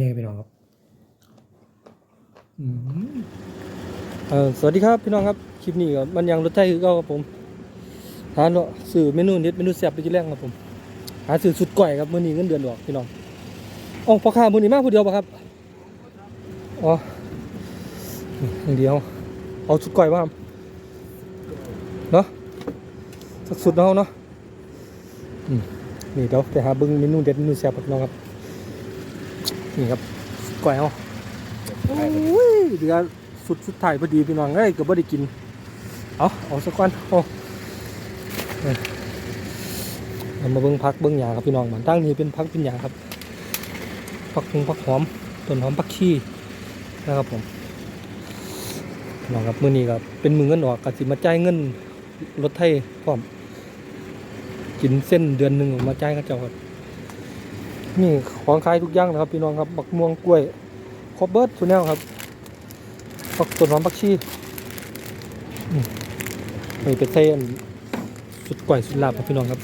ใหญ่พี่น้องครับสวัสดีครับพี่น้องครับคลิปนี้ก็มันยังรถไทยคือเก่าครับผมหาเนาะสื่อเมนูเด็ดเมนูแซ่บไปกินแรงครับผมหาสื่อสุดก่อยครับมื้อนี้เงินเดือนออกพี่น้องอ๋อพ่อค้ามื้อนี้มาผู้เดียวป่ะครับอ๋อเดียว เอาสุดก่อยว่าเนาะสักสุดเนาะเนาะนี่เดี๋ยวไปหาเบิ่งเมนูเด็ดเมนูแซ่บพี่น้องครับ นี่ครับก๋วยเอาโอ้ยเดือสุดสุดท้ายพอดีพี่น้องเอ้ยเกือบไม่ได้กิน เอาเอาสักก้อนโอ้เอ้ยเอามาเบิ้งพักเบิ้งหยาครับพี่น้องมันตั้งนี้เป็นพักเป็นหยาครับพักหงพักหอมต้นหอมพักขี้นะครับผมพี่น้องครับมื้อนี้ครับเป็นมือเงินออกกสิมาจ่ายเงินรถไทยพร้อมกินเส้นเดือนหนึ่งออกมาจ่ายเขาเจ้าครับ นี่ของขายทุกอย่างนะครับ พี่น้องครับบักม่วงกล้วยครบเบิร์ดทุกแนวครับผักต้นหอมผักชีนี่เป็นเส้นสุดกล้วยสุดลาบครับพี่น้องครับ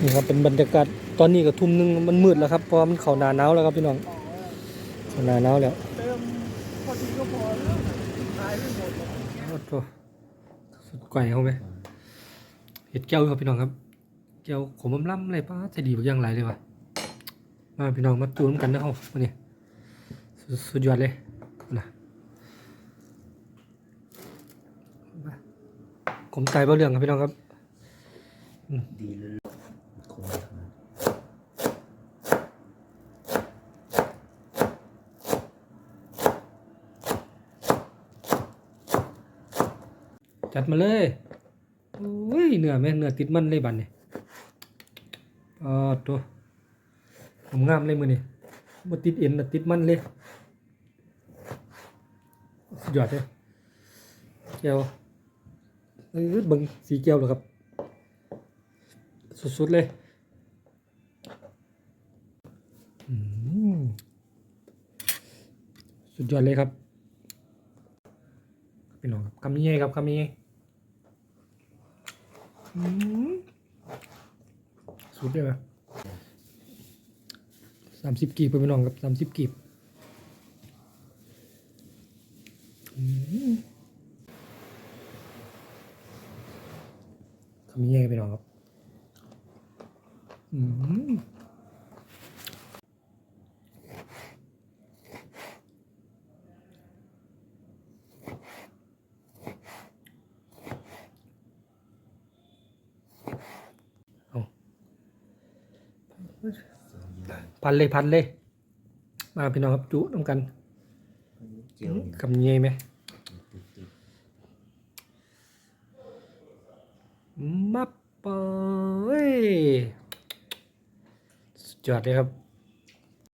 นี่ครับเป็นบรรยากาศตอนนี้ก็ทุ่มหนึงมันมืดแล้วครับเพราะมันเข้าหนาหนาวแล้วครับพี่น้องเข้าหนาหนาวแล้วโอ้โห สุดไก่เขาไหมเห็ดแก้วครับพี่น้องครับแก้วขมำล่ำอะไรป้าจะดีกว่าอย่างไรเลยวะมาพี่น้องมาตูนกันนะเขาวันนี้สุดสุดยอดเลยนะผมใจเบาเรื่องครับพี่น้องครับดีเลยคง จัดมาเลยโอ้ยเนื้อแม่งเนื้อติดมันเลยบันเนี่ยอ๋อตัวผมงามเลยมือนี่บ่ติดเอ็นนะติดมันเลยสุดยอดเลยแก้วเอ้ยเบิ่งสีแก้วเลยครับ สุดๆเลยสุดยอดเลยครับพี่น้องครับคำนี้ไงครับคำนี้ไง สุดเลยครับสามสิบกีบไปไปน้องกับสามสิบกีบอืมคำยังไงไปน้องครับ อืม พันเลยพันเลย มาพี่น้องครับจุต้องกันเจียวคำนี้ไหมมาเปยสุดยอดเลยครับ